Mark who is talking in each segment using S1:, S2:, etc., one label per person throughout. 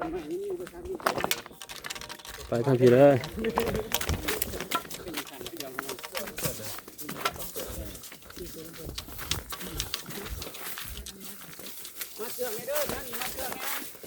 S1: ไประชาธิปไตย
S2: ไปทางพี่เลย
S1: เป็นสันเดียวกันมาเชื่อไม่เด้อนะนี่มาเชื่อไง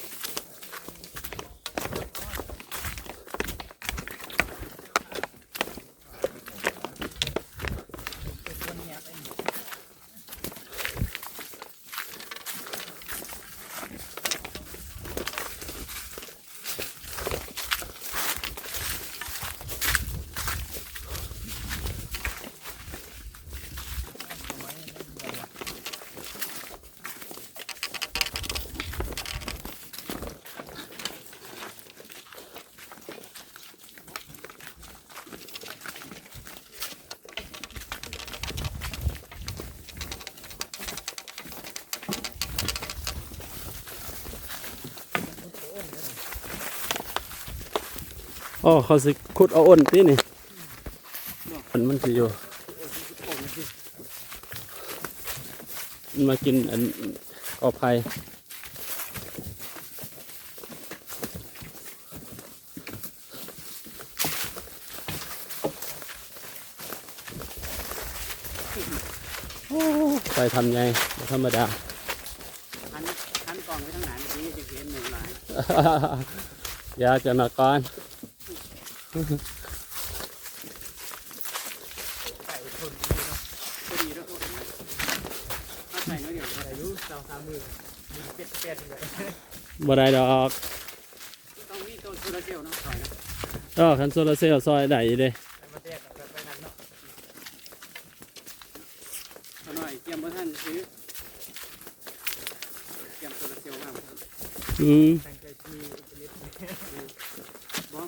S2: อ๋อเขาสิขุดเอาอ้นตีนี่มันมันสิอยู่มันมากินอันออกไผ่โอ้ไปทำไงบ่ธรรมดา
S1: หันหันกล่องไว้ทางไหนเมื่อกี้จะเห็นหนึ่งหลาย
S2: อย่าจะนก่อน
S1: พอดีแล้วก็มาใส่น้อยเดียว
S3: อายุสองสามหมื่นมีเป็ดเป็ดเลย
S2: บ่ได้ดอก
S1: ต้องมีต้นโซลาร์เซลล์เนาะถอยนะ
S2: ก็คันโซลาร์เซลล์ซอยได้อยู่เด้
S3: มาแตกแบบไปนั่นเนาะ
S1: ขอหน่อยเตรียมเบอร์ท่านซื้อเตรียมโซลาร์เซลล์มา
S2: อืม
S3: ตั้งใจที่ผลิต
S1: บอก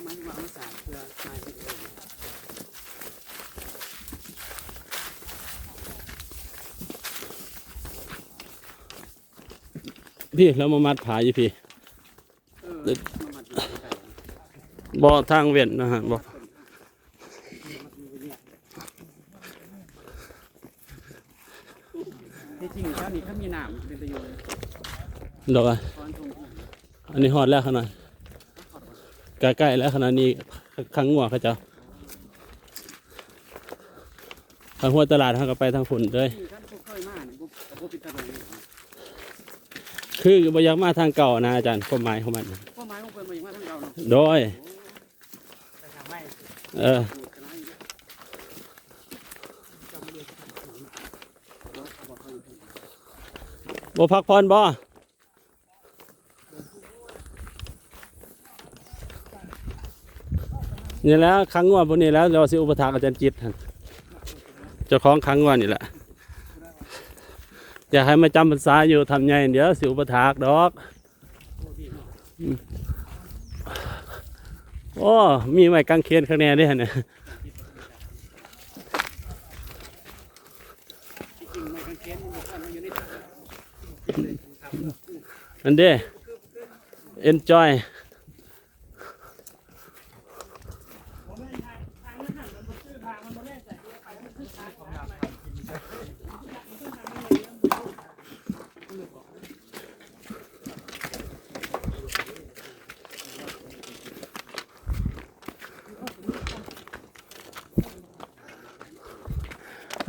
S1: มันว่าเอาสายเพื่อทายที่เออ
S2: พี่แล้วมามัดผาอยู่พี่
S1: เออมามัดอยู่ใส่
S2: บ่ทางเวียนนะฮะบ่
S1: ที่จริงถ้ามีถ้ามีน้ำมันจะเป็นประโยชน์
S2: ดอกอะ
S1: ตอนทง
S2: อันนี้ฮอดแล้วขนาด ใกล้ๆแล้วขนาดนี้ครั้งงัวเขาเจะทางหัวตลาดเขาก็ไปทางฝุ่นเลย
S1: ที่ท่านพวกเคยมาเนี่ยพวกพวกปิดตะลงเนี่ย
S2: คือบ่อยากมาทางเก่านะอาจารย์ความหมายของมัน
S1: พวกไม้ของเพิ่นมาอย่างว่าทั้งเราเนาะ
S2: โดย
S3: ไปทางไม่
S2: เออ
S1: ปลูกกันให้จำเรียนแล้วเขาบอกเขาอยู่ที่
S2: บ่พักผ่อนบ่ นี่แล้วครั้งงัวพวกนี้แล้วเราสิอุปถากอาจารย์จิตหั่นเจ้าของครั้งงัวนี่แหละอยากให้มาจำพรรษาอยู่ทำไงเดี๋ยวสิอุปถากดอก
S1: พวก
S2: โอ้มีไม้กางเขนข้างในด้วยเนี่
S1: ดิเกณฑ์มันมันอยู่ในถัง
S2: อันเด้ enjoy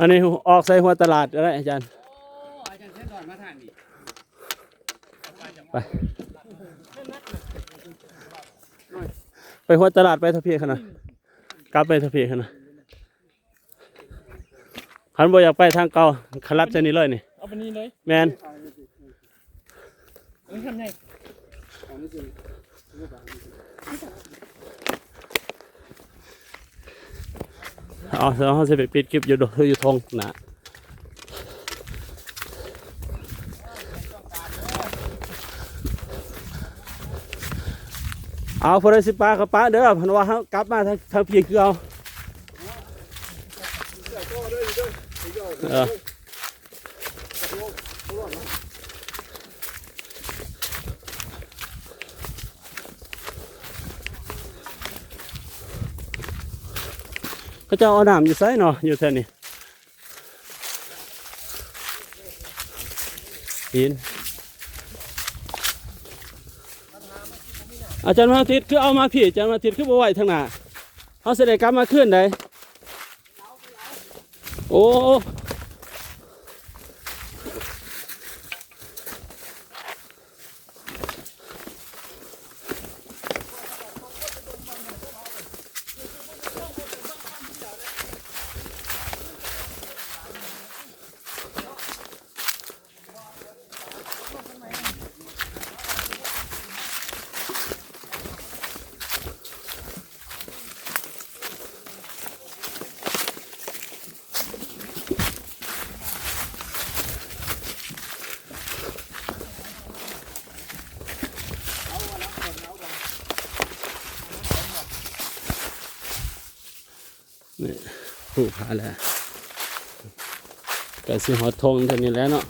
S2: อันนี้ออกใส่หัวตลาดอะไรอาจารย์
S1: โอ้อาจารย์เส้นอนมาทานนี่
S2: ไปหัวตลาดไปทะเพียขนาดกลับไปทะเพียขนาด ขันบ่อยากไปทางเก่าขลัดเส้นนี้เลยนี่
S3: เอาไปนี่เลย
S2: แมน
S3: เอ้ยทำไง
S1: ของนี่สิรูปแบบนี้
S2: เอาแล้วเขาจะไปปิดคลิปอยู่ดอยู่ทงนะเอาพอได้สิป้ากับป้าเด้อพันว่าเขากลับมาทางทางเพียงคือเอา เออเขาจะเอาน้ำอยู่ไสเนาะอยู่แท่นี้หินอาจารย์มาทิตคือเอามาพี่อาจารย์มาทิตคือบ่ไหวทางหน้าเขาเสด็จกลับมาขึ้นได้โอ้ นี่ผูกผ้าแล้วก็สิหอดทงเท่านี้แล้วเนาะ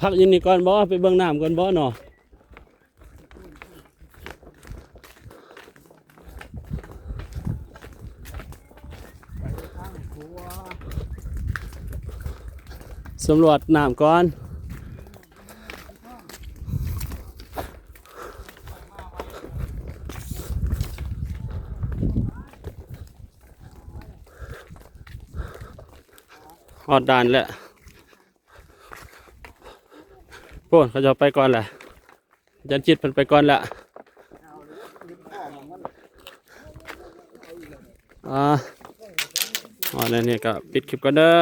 S2: พักยินนี่ก่อนบ่ไปเบื้องน้ำก่อนบ่เนาะสำรวจน้ำก่อน อดด่านแล้วโอ้เขาจะไปก่อนแหละยันจิตมันไปก่อนละอ่าอ๋อแล้วนี่ก็ปิดคลิปก่อนเด้อ